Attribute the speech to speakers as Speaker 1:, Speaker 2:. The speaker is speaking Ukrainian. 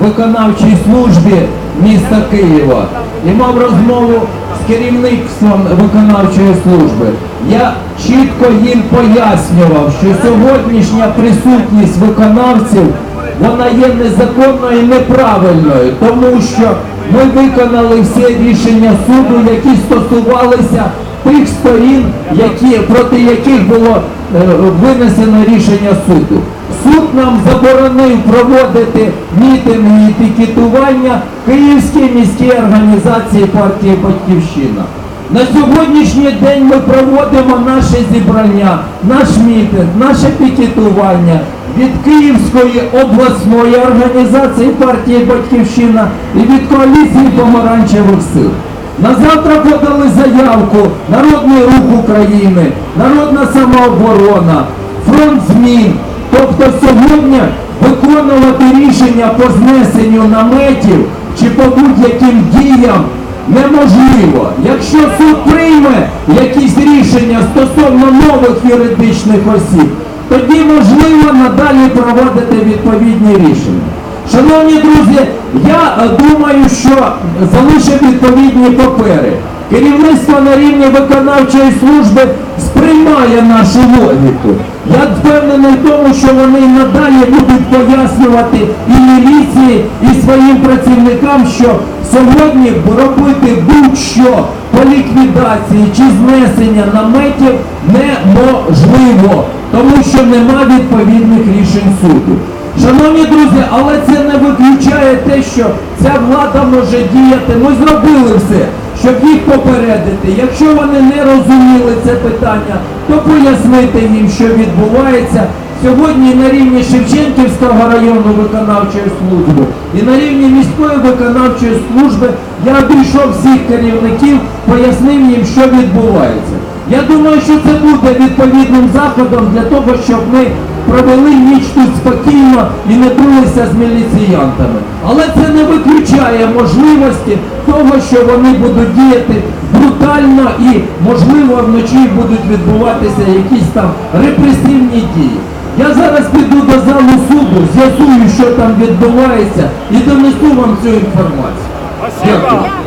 Speaker 1: виконавчій службі міста Києва і мав розмову з керівництвом виконавчої служби. Я чітко їм пояснював, що сьогоднішня присутність виконавців вона є незаконною і неправильною, тому що ми виконали всі рішення суду, які стосувалися тих сторін, які, проти яких було е, винесено рішення суду. Суд нам заборонив проводити мітинги і пікетування Київській міській організації партії Батьківщина. На сьогоднішній день ми проводимо наше зібрання, наш мітинг, наше пікетування від Київської обласної організації партії Батьківщина і від коаліції помаранчевих сил. На завтра подали заявку Народний рух України, Народна самооборона, фронт змін. Тобто сьогодні виконувати рішення по знесенню наметів чи по будь-яким діям неможливо. Якщо суд прийме якісь рішення стосовно нових юридичних осіб, тоді можливо надалі проводити відповідні рішення. Шановні друзі, я е, думаю, що залишив відповідні папери. Керівництво на рівні виконавчої служби сприймає нашу логіку. Я впевнений в тому, що вони надалі будуть пояснювати і міліції, і своїм працівникам, що сьогодні робити будь-що по ліквідації чи знесення наметів неможливо, тому що нема відповідних рішень суду. Шановні друзі, але це не виключає те, що ця влада може діяти. Ми зробили все, щоб їх попередити. Якщо вони не розуміли це питання, то пояснити їм, що відбувається. Сьогодні на рівні Шевченківського району виконавчої служби і на рівні міської виконавчої служби я обійшов всіх керівників, пояснив їм, що відбувається. Я думаю, що це буде відповідним заходом для того, щоб ми провели ніч тут спокійно і не билися з міліціянтами. Але це не виключає можливості того, що вони будуть діяти брутально і, можливо, вночі будуть відбуватися якісь там репресивні дії. Я зараз піду до залу суду, з'ясую, що там відбувається, і донесу вам цю інформацію. Дякую.